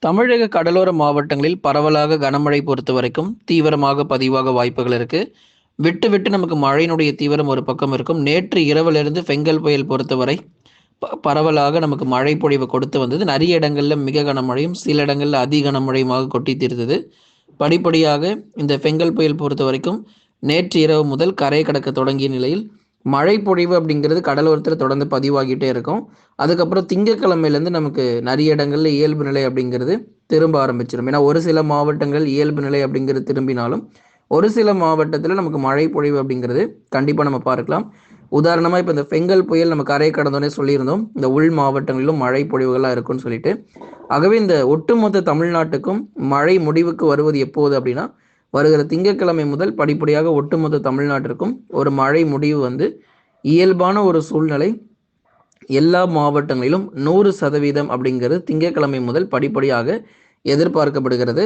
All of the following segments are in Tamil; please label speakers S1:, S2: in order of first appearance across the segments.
S1: தமிழக கடலோர மாவட்டங்களில் பரவலாக கனமழை பொறுத்த வரைக்கும் தீவிரமாக பதிவாக வாய்ப்புகள் இருக்கு. விட்டு விட்டு நமக்கு மழையினுடைய தீவிரம் ஒரு பக்கம் இருக்கும். நேற்று இரவிலிருந்து பெங்கல் புயல் பொறுத்தவரை ப- பரவலாக நமக்கு மழை பொழிவு கொடுத்து வந்தது. நிறைய இடங்களில் மிக கனமழையும் சில இடங்களில் அதி கனமழையுமாக கொட்டி தீர்த்தது. படிப்படியாக இந்த பெங்கல் புயல் பொறுத்த வரைக்கும் நேற்று இரவு முதல் கரை கடக்க தொடங்கிய நிலையில் மழை பொழிவு அப்படிங்கிறது கடலோரத்தில் தொடர்ந்து பதிவாகிட்டே இருக்கும். அதுக்கப்புறம் திங்கக்கிழமையிலேருந்து நமக்கு நிறைய இடங்களில் இயல்பு நிலை அப்படிங்கிறது திரும்ப ஆரம்பிச்சிடும் ஏன்னா ஒரு சில மாவட்டங்கள் இயல்பு நிலை அப்படிங்கிறது திரும்பினாலும் ஒரு சில மாவட்டத்தில் நமக்கு மழை பொழிவு அப்படிங்கிறது கண்டிப்பாக நம்ம பார்க்கலாம். உதாரணமாக இப்போ இந்த பெங்கல் புயல் நம்ம கரை கடந்தோடனே சொல்லியிருந்தோம். இந்த உள் மாவட்டங்களிலும் மழை பொழிவுகளாக இருக்கும்னு சொல்லிட்டு. ஆகவே இந்த ஒட்டுமொத்த தமிழ்நாட்டுக்கும் மழை முடிவுக்கு வருவது எப்போது அப்படின்னா வருகிற திங்கட்கிழமை முதல் படிப்படியாக ஒட்டுமொத்த தமிழ்நாட்டிற்கும் ஒரு மழை முடிவு வந்து இயல்பான ஒரு சூழ்நிலை. எல்லா மாவட்டங்களிலும் நூறு சதவீதம் அப்படிங்கிறது திங்கட்கிழமை முதல் படிப்படியாக எதிர்பார்க்கப்படுகிறது.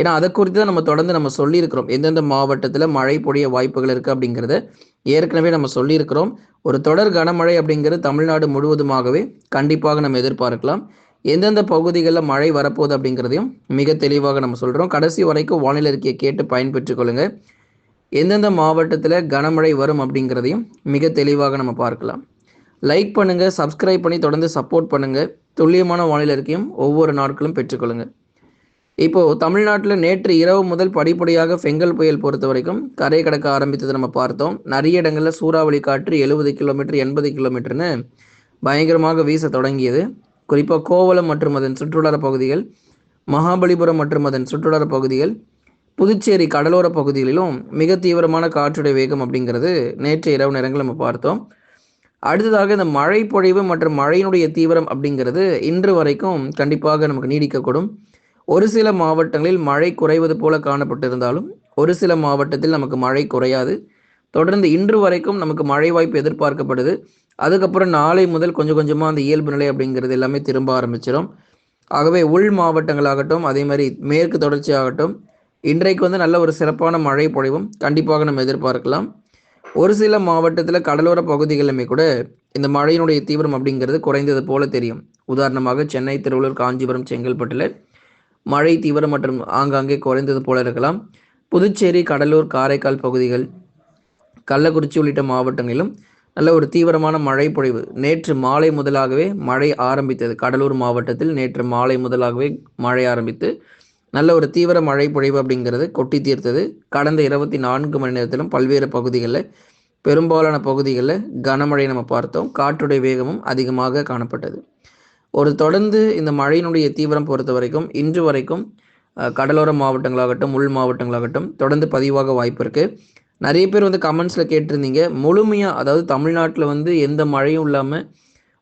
S1: ஏன்னா அதை குறித்து தான் நம்ம தொடர்ந்து நம்ம சொல்லியிருக்கிறோம். எந்தெந்த மாவட்டத்தில் மழை பொழிய வாய்ப்புகள் இருக்குது அப்படிங்கிறத ஏற்கனவே நம்ம சொல்லியிருக்கிறோம். ஒரு தொடர் கனமழை அப்படிங்கிறது தமிழ்நாடு முழுவதுமாகவே கண்டிப்பாக நம்ம எதிர்பார்க்கலாம். எந்தெந்த பகுதிகளில் மழை வரப்போகுது அப்படிங்கிறதையும் மிக தெளிவாக நம்ம சொல்கிறோம் கடைசி வரைக்கும் வானிலை அறிக்கையை கேட்டு பயன்பெற்றுக் கொள்ளுங்க. எந்தெந்த மாவட்டத்தில் கனமழை வரும் அப்படிங்கிறதையும் மிக தெளிவாக நம்ம பார்க்கலாம். லைக் பண்ணுங்க சப்ஸ்கிரைப் பண்ணி தொடர்ந்து சப்போர்ட் பண்ணுங்க. துல்லியமான வானிலை அறிக்கையும் ஒவ்வொரு நாட்களும் பெற்றுக்கொள்ளுங்க இப்போ தமிழ்நாட்டில் நேற்று இரவு முதல் படிப்படியாக ஃபெங்கல் புயல் பொறுத்த வரைக்கும் கரை கடக்க ஆரம்பித்ததை நம்ம பார்த்தோம். நிறைய இடங்களில் சூறாவளி காற்று எழுபது கிலோமீட்டர் எண்பது கிலோமீட்டர்னு பயங்கரமாக வீச தொடங்கியது. குறிப்பாக கோவளம் மற்றும் அதன் சுற்றுலார பகுதிகள் மகாபலிபுரம் மற்றும் அதன் சுற்றுலார பகுதிகள் புதுச்சேரி கடலோர பகுதிகளிலும் மிக தீவிரமான காற்றுடைய வேகம் அப்படிங்கிறது நேற்று இரவு நேரங்கள் நம்ம பார்த்தோம். அடுத்ததாக இந்த மழை பொழிவு மற்றும் மழையினுடைய தீவிரம் அப்படிங்கிறது இன்று வரைக்கும் கண்டிப்பாக நமக்கு நீடிக்கக்கூடும். ஒரு சில மாவட்டங்களில் மழை குறைவது போல காணப்பட்டிருந்தாலும் ஒரு சில மாவட்டத்தில் நமக்கு மழை குறையாது. தொடர்ந்து இன்று வரைக்கும் நமக்கு மழை வாய்ப்பு எதிர்பார்க்கப்படுது. அதுக்கப்புறம் நாளை முதல் கொஞ்சம் கொஞ்சமாக அந்த இயல்பு நிலை அப்படிங்கிறது எல்லாமே திரும்ப ஆரம்பிச்சிடும் ஆகவே உள் மாவட்டங்களாகட்டும் அதே மாதிரி மேற்கு தொடர்ச்சி ஆகட்டும் இன்றைக்கு வந்து நல்ல ஒரு சிறப்பான மழை பொழிவும் கண்டிப்பாக நம்ம எதிர்பார்க்கலாம். ஒரு சில மாவட்டத்தில் கடலோர பகுதிகளிலுமே கூட இந்த மழையினுடைய தீவிரம் அப்படிங்கிறது குறைந்தது போல தெரியும். உதாரணமாக சென்னை திருவள்ளூர் காஞ்சிபுரம் செங்கல்பட்டில் மழை தீவிரம் மற்றும் ஆங்காங்கே குறைந்தது போல இருக்கலாம். புதுச்சேரி கடலூர் காரைக்கால் பகுதிகள் கள்ளக்குறிச்சி உள்ளிட்ட மாவட்டங்களிலும் நல்ல ஒரு தீவிரமான மழை பொழிவு. நேற்று மாலை முதலாகவே மழை ஆரம்பித்தது. கடலூர் மாவட்டத்தில் நேற்று மாலை முதலாகவே மழை ஆரம்பித்து நல்ல ஒரு தீவிர மழை பொழிவு அப்படிங்கிறது கொட்டி தீர்த்தது. கடந்த இருபத்தி நான்கு மணி நேரத்திலும் பல்வேறு பகுதிகளில் பெரும்பாலான பகுதிகளில் கனமழை நம்ம பார்த்தோம். காற்றுடைய வேகமும் அதிகமாக காணப்பட்டது. ஒரு தொடர்ந்து இந்த மழையினுடைய தீவிரம் பொறுத்த வரைக்கும் இன்று வரைக்கும் கடலோர மாவட்டங்களாகட்டும் உள் மாவட்டங்களாகட்டும் தொடர்ந்து பதிவாக வாய்ப்பு இருக்குது நிறைய பேர் வந்து கமெண்ட்ஸில் கேட்டிருந்தீங்க. முழுமையாக அதாவது தமிழ்நாட்டில் வந்து எந்த மழையும் இல்லாமல்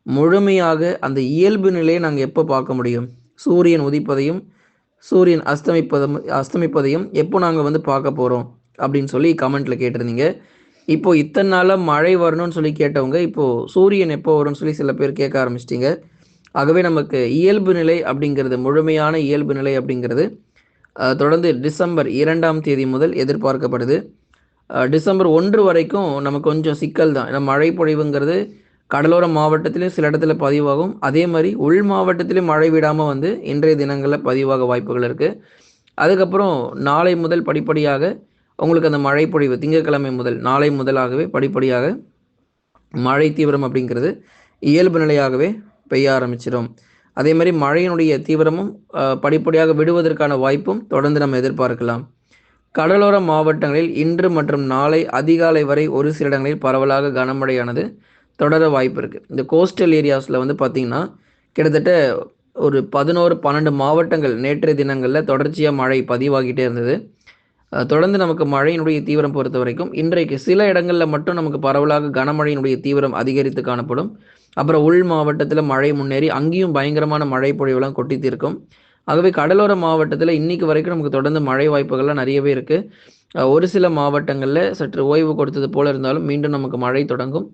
S1: முழுமையாக அந்த இயல்பு நிலையை நாங்கள் எப்போ பார்க்க முடியும்? சூரியன் உதிப்பதையும் சூரியன் அஸ்தமிப்பதும் அஸ்தமிப்பதையும் எப்போ நாங்கள் வந்து பார்க்க போகிறோம் அப்படின்னு சொல்லி கமெண்ட்டில் கேட்டிருந்தீங்க. இப்போது இத்தனை நாளாக மழை வரணும்னு சொல்லி கேட்டவங்க இப்போது சூரியன் எப்போ வரும்னு சொல்லி சில பேர் கேட்க ஆரம்பிச்சிட்டிங்க. ஆகவே நமக்கு இயல்பு நிலை அப்படிங்கிறது முழுமையான இயல்பு நிலை அப்படிங்கிறது தொடர்ந்து டிசம்பர் இரண்டாம் தேதி முதல் எதிர்பார்க்கப்படுது. டிசம்பர் ஒன்று வரைக்கும் நமக்கு கொஞ்சம் சிக்கல் தான். ஏன்னா மழை பொழிவுங்கிறது கடலோர மாவட்டத்திலும் சில இடத்துல பதிவாகும். அதே மாதிரி உள் மாவட்டத்திலும் மழை விடாமல் வந்து இன்றைய தினங்களில் பதிவாக வாய்ப்புகள் இருக்குது அதுக்கப்புறம் நாளை முதல் படிப்படியாக உங்களுக்கு அந்த மழை பொழிவு திங்கட்கிழமை முதல் நாளை முதலாகவே படிப்படியாக மழை தீவிரம் அப்படிங்கிறது இயல்பு நிலையாகவே பெய்ய ஆரம்பிச்சிடும். அதே மாதிரி மழையினுடைய தீவிரமும் படிப்படியாக விடுவதற்கான வாய்ப்பும் தொடர்ந்து நம்ம எதிர்பார்க்கலாம். கடலோர மாவட்டங்களில் இன்று மற்றும் நாளை அதிகாலை வரை ஒரு சில இடங்களில் பரவலாக கனமழையானது தொடர வாய்ப்பு இருக்குது இந்த கோஸ்டல் ஏரியாஸில் வந்து பார்த்திங்கன்னா கிட்டத்தட்ட ஒரு பதினோரு பன்னெண்டு மாவட்டங்கள் நேற்றைய தினங்களில் தொடர்ச்சியாக மழை பதிவாகிட்டே இருந்தது. தொடர்ந்து நமக்கு மழையினுடைய தீவிரம் பொறுத்த வரைக்கும் இன்றைக்கு சில இடங்களில் மட்டும் நமக்கு பரவலாக கனமழையினுடைய தீவிரம் அதிகரித்து காணப்படும். அப்புறம் உள் மாவட்டத்தில் மழை முன்னேறி அங்கேயும் பயங்கரமான மழை பொழிவுலாம் கொட்டி தீர்க்கும். ஆகவே கடலோர மாவட்டத்தில் இன்னைக்கு வரைக்கும் நமக்கு தொடர்ந்து மழை வாய்ப்புகள்லாம் நிறையவே இருக்குது ஒரு சில மாவட்டங்களில் சற்று ஓய்வு கொடுத்தது போல இருந்தாலும் மீண்டும் நமக்கு மழை தொடங்கும்.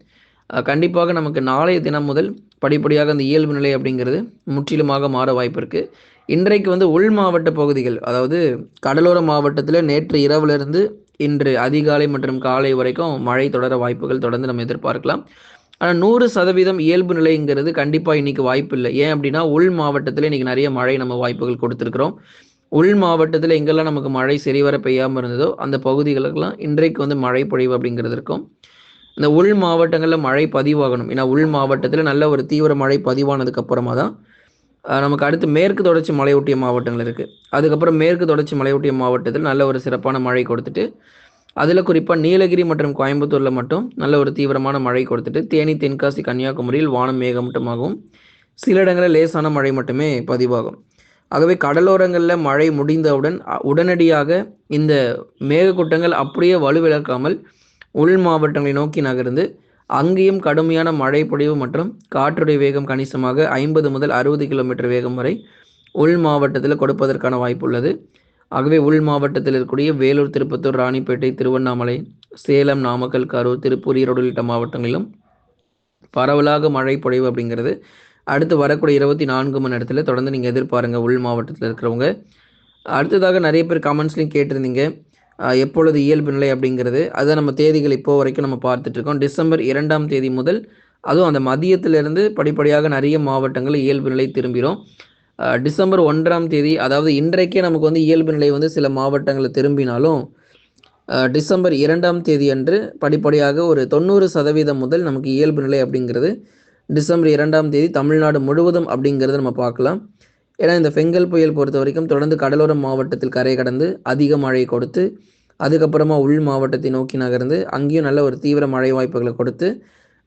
S1: கண்டிப்பாக நமக்கு நாளைய தினம் முதல் படிப்படியாக அந்த இயல்பு நிலை அப்படிங்கிறது முற்றிலுமாக மாற வாய்ப்பு இருக்குது இன்றைக்கு வந்து உள் மாவட்ட பகுதிகள் அதாவது கடலோர மாவட்டத்தில் நேற்று இரவுலேருந்து இன்று அதிகாலை மற்றும் காலை வரைக்கும் மழை தொடர வாய்ப்புகள் தொடர்ந்து நம்ம எதிர்பார்க்கலாம். ஆனால் நூறு சதவீதம் இயல்பு நிலைங்கிறது கண்டிப்பாக இன்னைக்கு வாய்ப்பு இல்லை ஏன் அப்படின்னா உள் மாவட்டத்தில் இன்னைக்கு நிறைய மழை நம்ம வாய்ப்புகள் கொடுத்துருக்குறோம். உள் மாவட்டத்தில் எங்கெல்லாம் நமக்கு மழை சரிவர பெய்யாமல் இருந்ததோ அந்த பகுதிகளுக்கெல்லாம் இன்றைக்கு வந்து மழை பொழிவு அப்படிங்கிறது இருக்கும். இந்த உள் மாவட்டங்களில் மழை பதிவாகணும். ஏன்னா உள் மாவட்டத்தில் நல்ல ஒரு தீவிர மழை பதிவானதுக்கு அப்புறமா தான் நமக்கு அடுத்து மேற்கு தொடர்ச்சி மலையொட்டிய மாவட்டங்கள் இருக்குது அதுக்கப்புறம் மேற்கு தொடர்ச்சி மலையொட்டிய மாவட்டத்தில் நல்ல ஒரு சிறப்பான மழை கொடுத்துட்டு அதில் குறிப்பாக நீலகிரி மற்றும் கோயம்புத்தூரில் மட்டும் நல்ல ஒரு தீவிரமான மழை கொடுத்துட்டு தேனி தென்காசி கன்னியாகுமரியில் வானம் மேகமூட்டமாகவும் சில இடங்களில் லேசான மழை மட்டுமே பதிவாகும். ஆகவே கடலோரங்களில் மழை முடிந்தவுடன் உடனடியாக இந்த மேகக்கூட்டங்கள் அப்படியே வலுவிழக்காமல் உள் மாவட்டங்களை நோக்கி நகர்ந்து அங்கேயும் கடுமையான மழை பொழிவு மற்றும் காற்றுடைய வேகம் கணிசமாக ஐம்பது முதல் அறுபது கிலோமீட்டர் வேகம் வரை உள் மாவட்டத்தில் கொடுப்பதற்கான வாய்ப்பு உள்ளது. ஆகவே உள் மாவட்டத்தில் இருக்கக்கூடிய வேலூர் திருப்பத்தூர் ராணிப்பேட்டை திருவண்ணாமலை சேலம் நாமக்கல் கரூர் திருப்பூர் ஈரோடு உள்ளிட்ட மாவட்டங்களிலும் பரவலாக மழை பொழிவு அப்படிங்கிறது. அடுத்து வரக்கூடிய இருபத்தி நான்கு மணி நேரத்தில் தொடர்ந்து நீங்கள் எதிர்பாருங்க உள் மாவட்டத்தில் இருக்கிறவங்க. அடுத்ததாக நிறைய பேர் கமெண்ட்ஸ்லையும் கேட்டிருந்தீங்க. எப்பொழுது இயல்பு நிலை அப்படிங்கிறது. அதை நம்ம தேதிகள் இப்போ வரைக்கும் நம்ம பார்த்துட்ருக்கோம் டிசம்பர் இரண்டாம் தேதி முதல் அதுவும் அந்த மதியத்திலிருந்து படிப்படியாக நிறைய மாவட்டங்கள் இயல்பு நிலை திரும்பிடும் டிசம்பர் ஒன்றாம் தேதி அதாவது இன்றைக்கே நமக்கு வந்து இயல்பு நிலை வந்து சில மாவட்டங்களில் திரும்பினாலும் டிசம்பர் இரண்டாம் தேதி அன்று படிப்படியாக ஒரு தொண்ணூறு சதவீதம் முதல் நமக்கு இயல்பு நிலை அப்படிங்கிறது டிசம்பர் இரண்டாம் தேதி தமிழ்நாடு முழுவதும் அப்படிங்கிறத நம்ம பார்க்கலாம். ஏன்னா இந்த ஃபெங்கல் புயல் பொறுத்த வரைக்கும் தொடர்ந்து கடலோர மாவட்டத்தில் கரை கடந்து அதிக மழை கொடுத்து அதுக்கப்புறமா உள் மாவட்டத்தை நோக்கி நகர்ந்து அங்கேயும் நல்ல ஒரு தீவிர மழை வாய்ப்புகளை கொடுத்து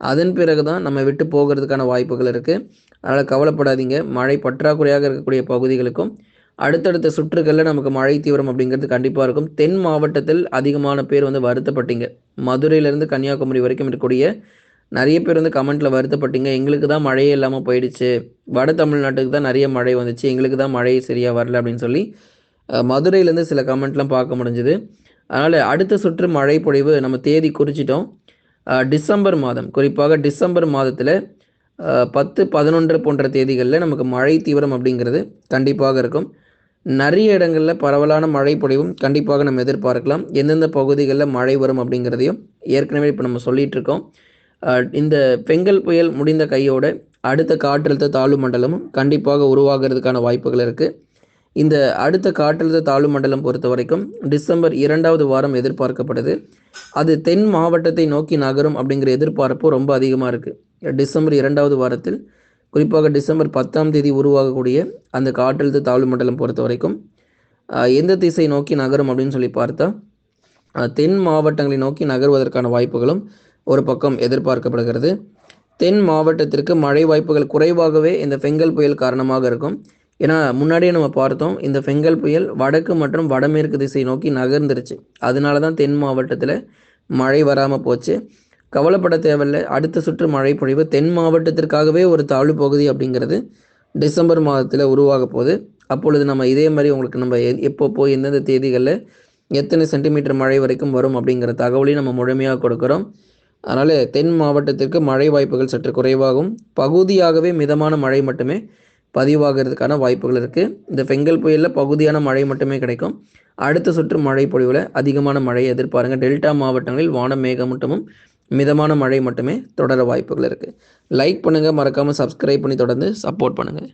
S1: அதன் பிறகு தான் நம்ம விட்டு போகிறதுக்கான வாய்ப்புகள் இருக்குது அதனால் கவலைப்படாதீங்க. மழை பற்றாக்குறையாக இருக்கக்கூடிய பகுதிகளுக்கும் அடுத்தடுத்த சுற்றுகளில் நமக்கு மழை தீவிரம் அப்படிங்கிறது கண்டிப்பாக இருக்கும். தென் மாவட்டத்தில் அதிகமான பேர் வந்து வருத்தப்பட்டீங்க. மதுரையிலேருந்து கன்னியாகுமரி வரைக்கும் இருக்கக்கூடிய நிறைய பேர் வந்து கமெண்ட்டில் வருத்தப்பட்டீங்க. எங்களுக்கு தான் மழையே இல்லாமல் போயிடுச்சு. வட தமிழ்நாட்டுக்கு தான் நிறைய மழை வந்துச்சு. எங்களுக்கு தான் மழையே சரியாக வரல அப்படின்னு சொல்லி மதுரையிலேருந்து சில கமெண்ட்லாம் பார்க்க முடிஞ்சுது. அதனால் அடுத்த சுற்று மழை பொழிவு நம்ம தேதி குறிச்சிட்டோம். டிசம்பர் மாதம். குறிப்பாக டிசம்பர் மாதத்தில் பத்து பதினொன்று போன்ற தேதிகளில் நமக்கு மழை தீவிரம் அப்படிங்கிறது கண்டிப்பாக இருக்கும். நிறைய இடங்களில் பரவலான மழை பொழிவும் கண்டிப்பாக நம்ம எதிர்பார்க்கலாம். எந்தெந்த பகுதிகளில் மழை வரும் அப்படிங்கிறதையும் ஏற்கனவே இப்போ நம்ம சொல்லிகிட்டு இருக்கோம் இந்த பெங்கல் புயல் முடிந்த கையோட அடுத்த காற்றழுத்த தாழ்வு மண்டலமும் கண்டிப்பாக உருவாகிறதுக்கான வாய்ப்புகள் இருக்குது இந்த அடுத்த காற்றழுத்த தாழ்வு மண்டலம் பொறுத்த வரைக்கும் டிசம்பர் இரண்டாவது வாரம் எதிர்பார்க்கப்படுது. அது தென் மாவட்டத்தை நோக்கி நகரும் அப்படிங்கிற எதிர்பார்ப்பு ரொம்ப அதிகமாக இருக்குது டிசம்பர் இரண்டாவது வாரத்தில் குறிப்பாக டிசம்பர் பத்தாம் தேதி உருவாகக்கூடிய அந்த காற்றழுத்த தாழ்வு மண்டலம் பொறுத்த வரைக்கும் எந்த திசை நோக்கி நகரும் அப்படின்னு சொல்லி பார்த்தா தென் மாவட்டங்களை நோக்கி நகர்வதற்கான வாய்ப்புகளும் ஒரு பக்கம் எதிர்பார்க்கப்படுகிறது. தென் மாவட்டத்திற்கு மழை வாய்ப்புகள் குறைவாகவே இந்த பெங்கல் புயல் காரணமாக இருக்கும். ஏன்னா முன்னாடியே நம்ம பார்த்தோம் இந்த ஃபெங்கல் புயல் வடக்கு மற்றும் வடமேற்கு திசை நோக்கி நகர்ந்துருச்சு. அதனால தான் தென் மாவட்டத்தில் மழை வராமல் போச்சு. கவலைப்பட தேவையில்லை. அடுத்த சுற்று மழை பொழிவு தென் மாவட்டத்திற்காகவே ஒரு தாழ்வு பகுதி அப்படிங்கிறது டிசம்பர் மாதத்தில் உருவாக போகுது. அப்பொழுது நம்ம இதே மாதிரி உங்களுக்கு நம்ம எப்போ போய் எந்தெந்த தேதிகளில் எத்தனை சென்டிமீட்டர் மழை வரைக்கும் வரும் அப்படிங்கிற தகவலையும் நம்ம முழுமையாக கொடுக்குறோம். அதனால் தென் மாவட்டத்திற்கு மழை வாய்ப்புகள் சற்று குறைவாகும். பகுதியாகவே மிதமான மழை மட்டுமே பதிவாகிறதுக்கான வாய்ப்புகள் இருக்குது இந்த பெங்கல் புயலில் பகுதியான மழை மட்டுமே கிடைக்கும். அடுத்த சுற்று மழை பொழிவில் அதிகமான மழை எதிர்பாருங்க. டெல்டா மாவட்டங்களில் வான மேகமூட்டமும் மிதமான மழை மட்டுமே தொடர வாய்ப்புகள் இருக்குது லைக் பண்ணுங்கள் மறக்காமல் சப்ஸ்கிரைப் பண்ணி தொடர்ந்து சப்போர்ட் பண்ணுங்கள்